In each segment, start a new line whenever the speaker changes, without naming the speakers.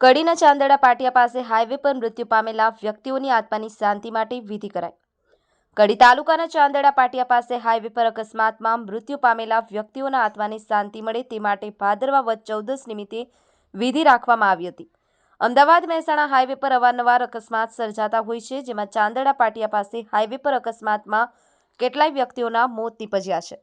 કડીના ચાંદડા પાટિયા પાસે હાઈવે પર મૃત્યુ પામેલા વ્યક્તિઓની આત્માની શાંતિ માટે વિધિ કરાઈ. કડી તાલુકાના ચાંદડા પાટિયા પાસે હાઈવે પર અકસ્માતમાં મૃત્યુ પામેલા વ્યક્તિઓના આત્માની શાંતિ મળે તે માટે ભાદરવા વધ ચૌદસ નિમિત્તે વિધિ રાખવામાં આવી હતી. અમદાવાદ મહેસાણા હાઈવે પર અવારનવાર અકસ્માત સર્જાતા હોય છે, જેમાં ચાંદડા પાટિયા પાસે હાઈવે પર અકસ્માતમાં કેટલાય વ્યક્તિઓના મોત નીપજ્યા છે.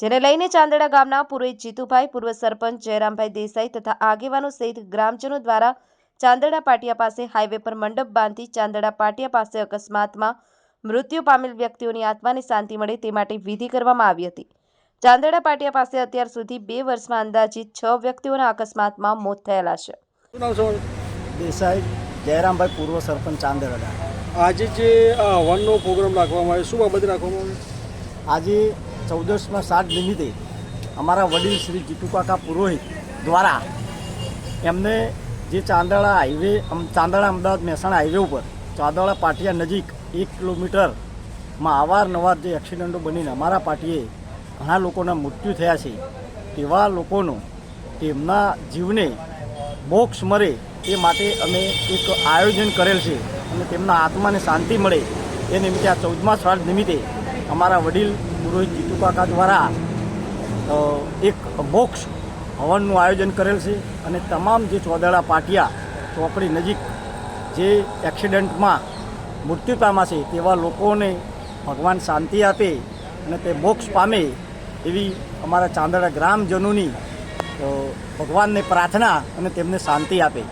જેને લઈને ચાંદડા ગામના પુરોહિત જીતુભાઈ પૂર્વ સરપંચ જયરામભાઈ દેસાઈ તથા આગેવાનો સહિત ગ્રામજનો દ્વારા ચાંદડા પાટિયા પાસે હાઈવે પર મંડપ બાંધી ચાંદડા પાટિયા પાસે અકસ્માતમાં મૃત્યુ પામેલ વ્યક્તિઓની આત્માને શાંતિ મળે તે માટે વિધિ કરવામાં આવી હતી. ચાંદડા પાટિયા પાસે અત્યાર સુધી બે વર્ષમાં અંદાજિત છ વ્યક્તિઓના અકસ્માતમાં મોત થયેલા છે?
દેસાઈ જયરામભાઈ પૂર્વ સરપંચ ચાંદરડા
આજે જે આ હવનનો પ્રોગ્રામ રાખવામાં આવ્યો શું બાબત રાખવામાં આવ્યો
આજે ચૌદસમાં સાત નિમિત્તે અમારા વડીલ શ્રી જીતુકાકા પુરોહિત દ્વારા એમને જે ચાંદડા હાઈવે ચાંદડા અમદાવાદ મહેસાણા હાઈવે ઉપર ચાંદડા પાટિયા નજીક એક કિલોમીટરમાં અવારનવાર જે એક્સિડન્ટો બનીને અમારા પાટીએ ઘણા લોકોના મૃત્યુ થયા છે. તેવા લોકોનો તેમના જીવને મોક્ષ મળે એ માટે અમે એક આયોજન કરેલ છે અને તેમના આત્માને શાંતિ મળે એ નિમિત્તે આ ચૌદમા શ્રાદ્ધ નિમિત્તે અમારા વડીલ પુરોહિત જીતુ કાકા દ્વારા એક મોક્ષ હવનનું આયોજન કરેલ છે અને તમામ જે ચોદડા પાટિયા ચોકડી નજીક જે એક્સિડન્ટમાં મૃત્યુ પામ્યા છે તેવા લોકોને ભગવાન શાંતિ આપે અને તે મોક્ષ પામે એવી અમારા ચાંદડા ગ્રામજનોની ભગવાનને પ્રાર્થના અને તેમને શાંતિ આપે.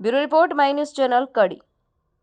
Bureau report, my news channel Kadi.